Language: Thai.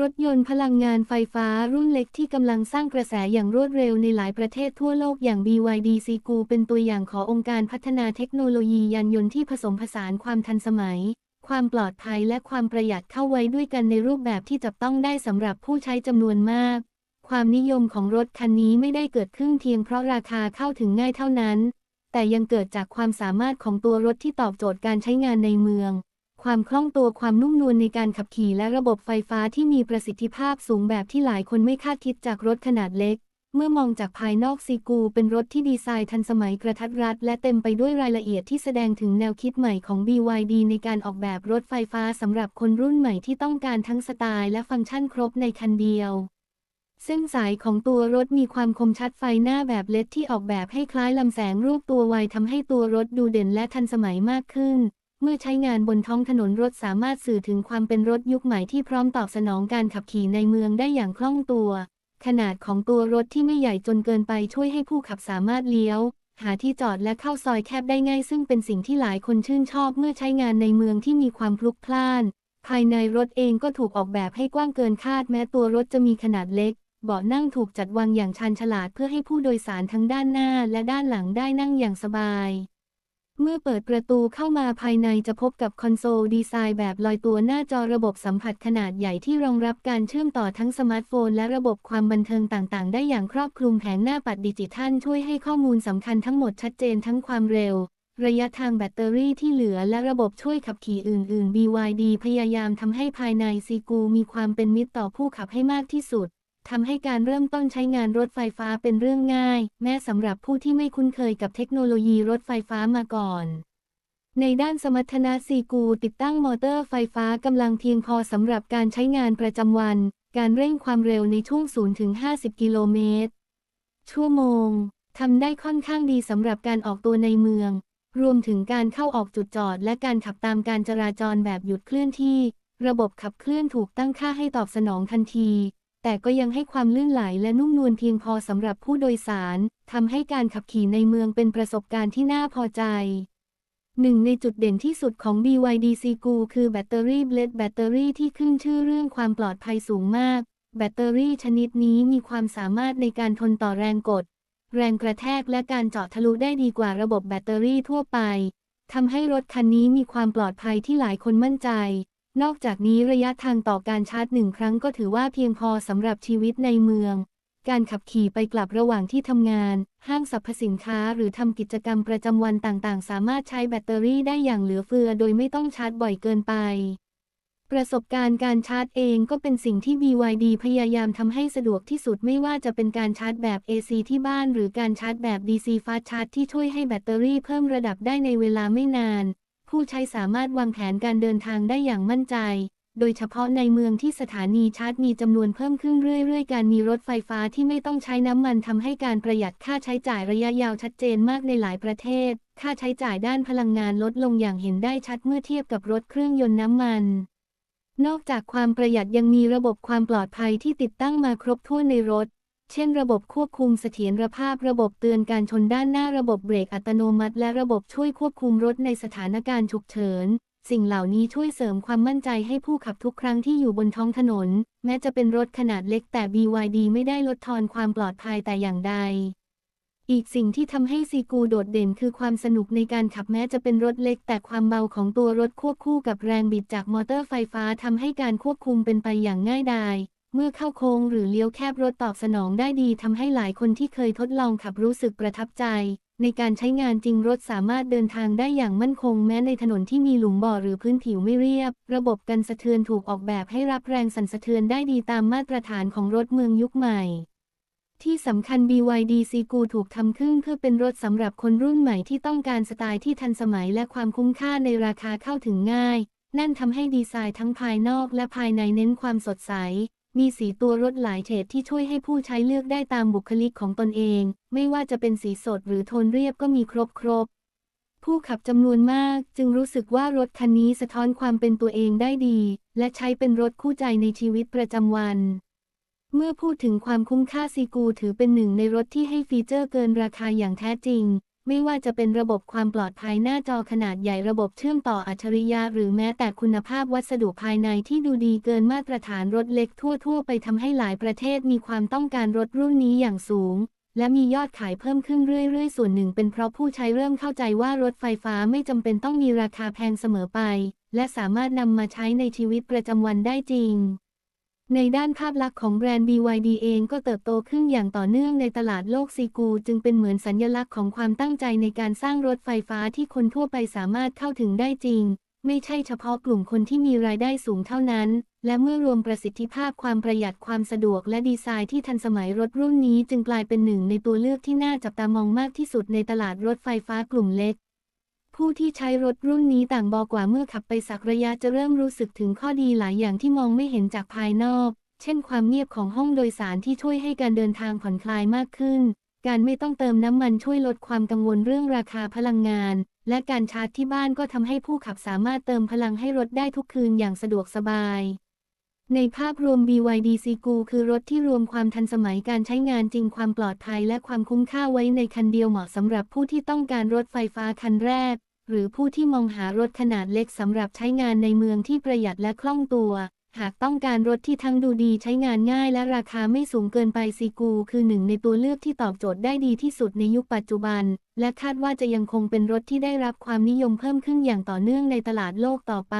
รถยนต์พลังงานไฟฟ้ารุ่นเล็กที่กำลังสร้างกระแสอย่างรวดเร็วในหลายประเทศทั่วโลกอย่าง BYD s e c o เป็นตัวอย่างขององค์การพัฒนาเทคโนโลยียานยนต์ที่ผสมผสานความทันสมัย ความปลอดภัยและความประหยัดเข้าไว้ด้วยกันในรูปแบบที่จับต้องได้สำหรับผู้ใช้จำนวนมาก ความนิยมของรถคันนี้ไม่ได้เกิดขึ้นเพียงเพราะราคาเข้าถึงง่ายเท่านั้น แต่ยังเกิดจากความสามารถของตัวรถที่ตอบโจทย์การใช้งานในเมือง ความคล่องตัวความนุ่มนวลในการขับขี่และระบบไฟฟ้าที่มีประสิทธิภาพสูงแบบที่หลายคนไม่คาดคิดจากรถขนาดเล็ก เมื่อมองจากภายนอกซีกู เป็นรถที่ดีไซน์ทันสมัยกระทัดรัด และเต็มไปด้วยรายละเอียดที่แสดงถึงแนวคิดใหม่ของ BYD ในการออกแบบรถไฟฟ้าสำหรับคนรุ่นใหม่ที่ต้องการทั้งสไตล์และฟังก์ชันครบในคันเดียวเส้นสายของตัวรถมีความคมชัดไฟหน้าแบบเลดที่ออกแบบให้คล้ายลำแสงรูปตัวไวทำให้ตัวรถดูเด่นและทันสมัยมากขึ้น เมื่อใช้งานบนท้องถนนรถสามารถสื่อถึงความเป็นรถยุคใหม่ที่พร้อมตอบสนองการขับขี่ในเมืองได้อย่างคล่องตัว ขนาดของตัวรถที่ไม่ใหญ่จนเกินไปช่วยให้ผู้ขับสามารถเลี้ยว หาที่จอดและเข้าซอยแคบได้ง่าย ซึ่งเป็นสิ่งที่หลายคนชื่นชอบเมื่อใช้งานในเมืองที่มีความพลุกพล่าน ภายในรถเองก็ถูกออกแบบให้กว้างเกินคาดแม้ตัวรถจะมีขนาดเล็กเบาะนั่งถูกจัดวางอย่างชาญฉลาดเพื่อให้ผู้โดยสารทั้งด้านหน้าและด้านหลังได้นั่งอย่างสบาย เมื่อเปิดประตูเข้ามาภายในจะพบกับคอนโซลดีไซน์แบบลอยตัวหน้าจอระบบสัมผัสขนาดใหญ่ที่รองรับการเชื่อมต่อทั้งสมาร์ทโฟน และระบบความบันเทิงต่างๆ ได้อย่างครอบคลุมแผงหน้าปัดดิจิทัล ช่วยให้ข้อมูลสำคัญทั้งหมดชัดเจนทั้งความเร็ว ระยะทางแบตเตอรี่ที่เหลือและระบบช่วยขับขี่อื่น ๆ BYD พยายามทำให้ภายในซีกูมีความเป็นมิตรต่อผู้ขับให้มากที่สุด ทำให้การเริ่มต้นใช้งานรถไฟฟ้าเป็นเรื่องง่าย แม้สำหรับผู้ที่ไม่คุ้นเคยกับเทคโนโลยีรถไฟฟ้ามาก่อน ในด้านสมรรถนะซีกูติดตั้งมอเตอร์ไฟฟ้ากำลังเพียงพอสำหรับการใช้งานประจำวัน การเร่งความเร็วในช่วง0-50 กิโลเมตร ชั่วโมงทำได้ค่อนข้างดีสำหรับการออกตัวในเมือง รวมถึงการเข้าออกจุดจอด และการขับตามการจราจรแบบหยุดเคลื่อนที่ ระบบขับเคลื่อนถูกตั้งค่าให้ตอบสนองทันที แต่ก็ยังให้ความลื่นไหลและนุ่มนวลเพียงพอสำหรับผู้โดยสาร ทำให้การขับขี่ในเมืองเป็นประสบการณ์ที่น่าพอใจ หนึ่งในจุดเด่นที่สุดของ BYD s e c o คือแบตเตอรี่เบลดแบตเตอรี่ที่ขึ้นชื่อเรื่องความปลอดภัยสูงมาก แบตเตอรี่ชนิดนี้มีความสามารถในการทนต่อแรงกด แรงกระแทกและการเจาะทะลุได้ดีกว่าระบบแบตเตอรี่ทั่วไปทำให้รถคันนี้มีความปลอดภัยที่หลายคนมั่นใจ นอกจากนี้ระยะทางต่อการชาร์จหนึ่งครั้งก็ถือว่าเพียงพอสำหรับชีวิตในเมือง การขับขี่ไปกลับระหว่างที่ทำงาน ห้างสรรพสินค้าหรือทำกิจกรรมประจำวันต่างๆ สามารถใช้แบตเตอรี่ได้อย่างเหลือเฟือโดยไม่ต้องชาร์จบ่อยเกินไปประสบการณ์การชาร์จเองก็เป็นสิ่งที่ BYD พยายามทำให้สะดวกที่สุดไม่ว่าจะเป็นการชาร์จแบบ AC ที่บ้านหรือการชาร์จแบบ DC Fast Charge ที่ช่วยให้แบตเตอรี่เพิ่มระดับได้ในเวลาไม่นาน ผู้ใช้สามารถวางแผนการเดินทางได้อย่างมั่นใจ โดยเฉพาะในเมืองที่สถานีชาร์จมีจำนวนเพิ่มขึ้นเรื่อยๆ การมีรถไฟฟ้าที่ไม่ต้องใช้น้ำมันทำให้การประหยัดค่าใช้จ่ายระยะยาวชัดเจนมากในหลายประเทศ ค่าใช้จ่ายด้านพลังงานลดลงอย่างเห็นได้ชัดเมื่อเทียบกับรถเครื่องยนต์น้ำมันนอกจากความประหยัดยังมีระบบความปลอดภัยที่ติดตั้งมาครบถ้วนในรถ เช่นระบบควบคุมเสถียรภาพ ระบบเตือนการชนด้านหน้าระบบเบรกอัตโนมัติ และระบบช่วยควบคุมรถในสถานการณ์ฉุกเฉิน สิ่งเหล่านี้ช่วยเสริมความมั่นใจให้ผู้ขับทุกครั้งที่อยู่บนท้องถนน แม้จะเป็นรถขนาดเล็กแต่ BYD ไม่ได้ลดทอนความปลอดภัยแต่อย่างใด อีกสิ่งที่ทำให้ซีกูโดดเด่นคือความสนุกในการขับแม้จะเป็นรถเล็ก แต่ความเบาของตัวรถควบคู่กับแรงบิดจากมอเตอร์ไฟฟ้าทำให้การควบคุมเป็นไปอย่างง่ายดาย เมื่อเข้าโค้งหรือเลี้ยวแคบรถตอบสนองได้ดีทำให้หลายคนที่เคยทดลองขับรู้สึกประทับใจ ในการใช้งานจริงรถสามารถเดินทางได้อย่างมั่นคงแม้ในถนนที่มีหลุมบ่อหรือพื้นผิวไม่เรียบ ระบบกันสะเทือนถูกออกแบบให้รับแรงสั่นสะเทือนได้ดีตามมาตรฐานของรถเมืองยุคใหม่ ที่สำคัญ BYD s e c o ถูกทำขึ้นเพื่อเป็นรถสำหรับคนรุ่นใหม่ที่ต้องการสไตล์ที่ทันสมัยและความคุ้มค่าในราคาเข้าถึงง่าย นั่นทำให้ดีไซน์ทั้งภายนอกและภายในเน้นความสดใส มีสีตัวรถหลายเฉดที่ช่วยให้ผู้ใช้เลือกได้ตามบุคลิกของตนเอง ไม่ว่าจะเป็นสีสดหรือโทนเรียบก็มีครบครบ ผู้ขับจำนวนมากจึงรู้สึกว่ารถคันนี้สะท้อนความเป็นตัวเองได้ดี และใช้เป็นรถคู่ใจในชีวิตประจำวัน เมื่อพูดถึงความคุ้มค่าซีกูถือเป็นหนึ่งในรถที่ให้ฟีเจอร์เกินราคาอย่างแท้จริง ไม่ว่าจะเป็นระบบความปลอดภัยหน้าจอขนาดใหญ่ระบบเชื่อมต่ออัจฉริยะหรือแม้แต่คุณภาพวัสดุภายในที่ดูดีเกินมาตรฐานรถเล็กทั่ว ๆ ไปทำให้หลายประเทศมีความต้องการรถรุ่นนี้อย่างสูง และมียอดขายเพิ่มขึ้นเรื่อย ๆ ส่วนหนึ่งเป็นเพราะผู้ใช้เริ่มเข้าใจว่ารถไฟฟ้าไม่จำเป็นต้องมีราคาแพงเสมอไป และสามารถนำมาใช้ในชีวิตประจำวันได้จริง ในด้านภาพลักษณ์ของแบรนด์ BYD เองก็เติบโตขึ้นอย่างต่อเนื่องในตลาดโลกซีกู จึงเป็นเหมือนสัญลักษณ์ของความตั้งใจในการสร้างรถไฟฟ้าที่คนทั่วไปสามารถเข้าถึงได้จริง ไม่ใช่เฉพาะกลุ่มคนที่มีรายได้สูงเท่านั้น และเมื่อรวมประสิทธิภาพความประหยัดความสะดวกและดีไซน์ที่ทันสมัยรถรุ่นนี้ จึงกลายเป็นหนึ่งในตัวเลือกที่น่าจับตามองมากที่สุดในตลาดรถไฟฟ้ากลุ่มเล็ก ผู้ที่ใช้รถรุ่นนี้ต่างบอกว่าเมื่อขับไปสักระยะจะเริ่มรู้สึกถึงข้อดีหลายอย่างที่มองไม่เห็นจากภายนอก เช่นความเงียบของห้องโดยสารที่ช่วยให้การเดินทางผ่อนคลายมากขึ้น การไม่ต้องเติมน้ำมันช่วยลดความกังวลเรื่องราคาพลังงาน และการชาร์จที่บ้านก็ทำให้ผู้ขับสามารถเติมพลังให้รถได้ทุกคืนอย่างสะดวกสบาย ในภาพรวม BYD c g o คือรถที่รวมความทันสมัยการใช้งานจริงความปลอดภัยและความคุ้มค่าไว้ในคันเดียวเหมาะสำหรับผู้ที่ต้องการรถไฟฟ้าคันแรก หรือผู้ที่มองหารถขนาดเล็กสำหรับใช้งานในเมืองที่ประหยัดและคล่องตัว หากต้องการรถที่ทั้งดูดีใช้งานง่ายและราคาไม่สูงเกินไปซีกูคือหนึ่งในตัวเลือกที่ตอบโจทย์ได้ดีที่สุดในยุคปัจจุบัน และคาดว่าจะยังคงเป็นรถที่ได้รับความนิยมเพิ่มขึ้นอย่างต่อเนื่องในตลาดโลกต่อไป